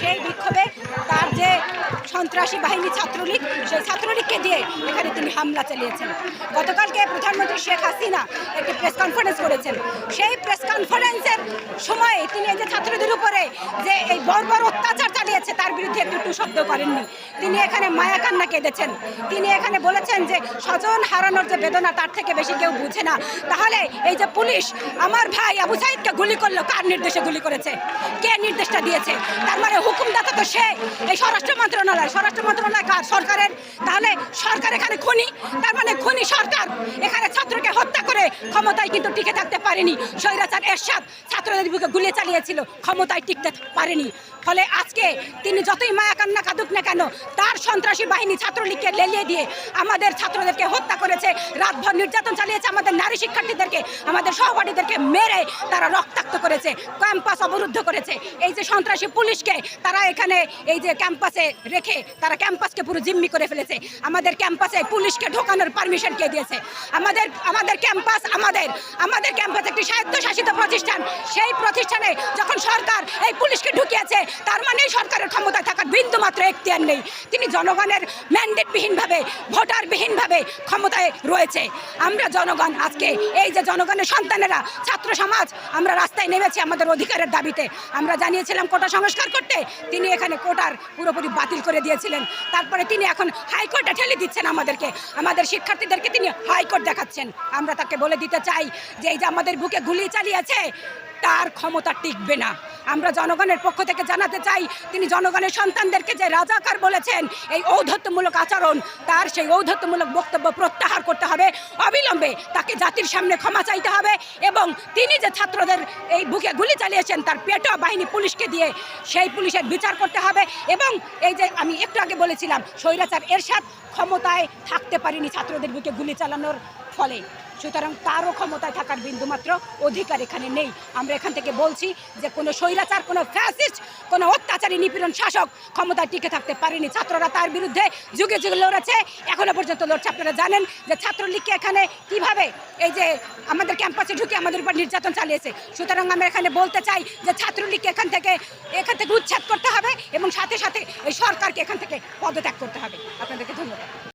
সেই বিক্ষোভে তার যে সন্ত্রাসী বাহিনী ছাত্রলীগ, সেই ছাত্রলীগকে দিয়ে এখানে তিনি হামলা চালিয়েছেন। গতকালকে প্রধানমন্ত্রী শেখ হাসিনা একটি প্রেস কনফারেন্স করেছেন। সেই প্রেস কনফারেন্সের সময়ে তিনি এই যে ছাত্রদের উপরে যে এই বর্বর অত্যাচার চালিয়েছে, তার বিরুদ্ধে একটু টু শব্দ করেননি। তিনি এখানে মায়া কান্না কেঁদেছেন। তিনি এখানে বলেছেন যে, স্বজন হারানোর যে বেদনা, তার থেকে বেশি কেউ বুঝে না। তাহলে এই যে পুলিশ, আমার ভাই আবু সাইদকে গুলি করল, কার নির্দেশে গুলি করেছে? কে নির্দেশটা দিয়েছে? তার মানে হুকুমদাতা তো সে। এই স্বরাষ্ট্র মন্ত্রণালয় স্বরাষ্ট্র মন্ত্রণালয় কার সরকারের? তাহলে সরকার এখানে খুনি? তার মানে খুনি সরকার। এখানে ছাত্রকে হত্যা করে ক্ষমতায় কিন্তু টিকে থাকতে পারেনি। স্বৈরাচার এরশাদ ছাত্রদের বুকে গুলিয়ে চালিয়েছিল, ক্ষমতায় টিকতে পারেনি। ফলে আজকে তিনি যতই মায়া কান্না কাঁদুক না কেন, তার সন্ত্রাসী বাহিনী ছাত্রলীগকে লেলিয়ে দিয়ে আমাদের ছাত্রদেরকে হত্যা করেছে। রাতভর নির্যাতন চালিয়েছে আমাদের নারী শিক্ষার্থীদেরকে, আমাদের সহপাঠীদেরকে মেরে তারা রক্তাক্ত করেছে, ক্যাম্পাস অবরুদ্ধ করেছে। এই যে সন্ত্রাসী পুলিশকে তারা এখানে এই যে ক্যাম্পাসে রেখে, তারা ক্যাম্পাসকে পুরো জিম্মি করে ফেলেছে। আমাদের ক্যাম্পাসে পুলিশকে ঢোকানোর পারমিশন কে দিয়েছে? আমাদের আমাদের ক্যাম্পাস আমাদের। আমাদের ক্যাম্পাস একটি স্বায়ত্তশাসিত প্রতিষ্ঠান। সেই প্রতিষ্ঠানে যখন সরকার এই পুলিশকে ঢুকিয়েছে, তার মানে সরকারের ক্ষমতায় থাকার বিন্দু মাত্র এখতিয়ার নেই। তিনি জনগণের ম্যান্ডেটবিহীনভাবে ভোটারবিহীনভাবে ক্ষমতায় রয়েছে। আমরা জনগণ আজকে, এই যে জনগণের সন্তানেরা, ছাত্র সমাজ, আমরা রাস্তায় নেমেছি আমাদের অধিকারের দাবিতে। আমরা জানিয়েছিলাম কোটা সংস্কার করতে। তিনি এখানে কোটার পুরোপুরি বাতিল করে দিয়েছিলেন। তারপরে তিনি এখন হাইকোর্টে ঠেলে দিচ্ছেন আমাদেরকে। আমাদের শিক্ষার্থীদেরকে তিনি হাইকোর্ট দেখাচ্ছেন। আমরা তাকে বলে দিতে চাই যে এই যে আমাদের বুকে গুলি চালিয়েছে, তার ক্ষমতা টিকবে না। আমরা জনগণের পক্ষ থেকে জানাতে চাই, তিনি জনগণের সন্তানদেরকে যে রাজাকার বলেছেন, এই ঔদ্ধত্যমূলক আচরণ, তার সেই ঔদ্ধত্যমূলক বক্তব্য প্রত্যাহার করতে অবিলম্বে তাকে জাতির সামনে ক্ষমা চাইতে হবে এবং তিনি যে ছাত্রদের এই বুকে গুলি চালিয়েছেন, তার পেট বাহিনী পুলিশকে দিয়ে সেই পুলিশের বিচার করতে হবে এবং এই যে আমি একটু আগে বলেছিলাম, স্বৈরাচার এরশাদ ক্ষমতায় থাকতে পারিনি ছাত্রদের বুকে গুলি চালানোর ফলে। সুতরাং তারও ক্ষমতায় থাকার বিন্দুমাত্র অধিকার এখানে নেই। আমরা এখান থেকে বলছি যে কোনো স্বৈরাচার, কোনো ফ্যাসিস্ট, কোনো অত্যাচারী, নিপীড়ন শাসক ক্ষমতায় টিকে থাকতে পারেনি। ছাত্ররা তার বিরুদ্ধে যুগে যুগে লড়েছে। এখনও পর্যন্ত লড়ছে। আপনারা জানেন যে ছাত্রলীগকে এখানে কীভাবে এই যে আমাদের ক্যাম্পাসে ঢুকে আমাদের উপর নির্যাতন চালিয়েছে। সুতরাং আমরা এখানে বলতে চাই যে ছাত্রলীগকে এখান থেকে এখান থেকে উচ্ছেদ করতে হবে এবং সাথে সাথে এই সরকারকে এখান থেকে পদত্যাগ করতে হবে। আপনাদেরকে ধন্যবাদ।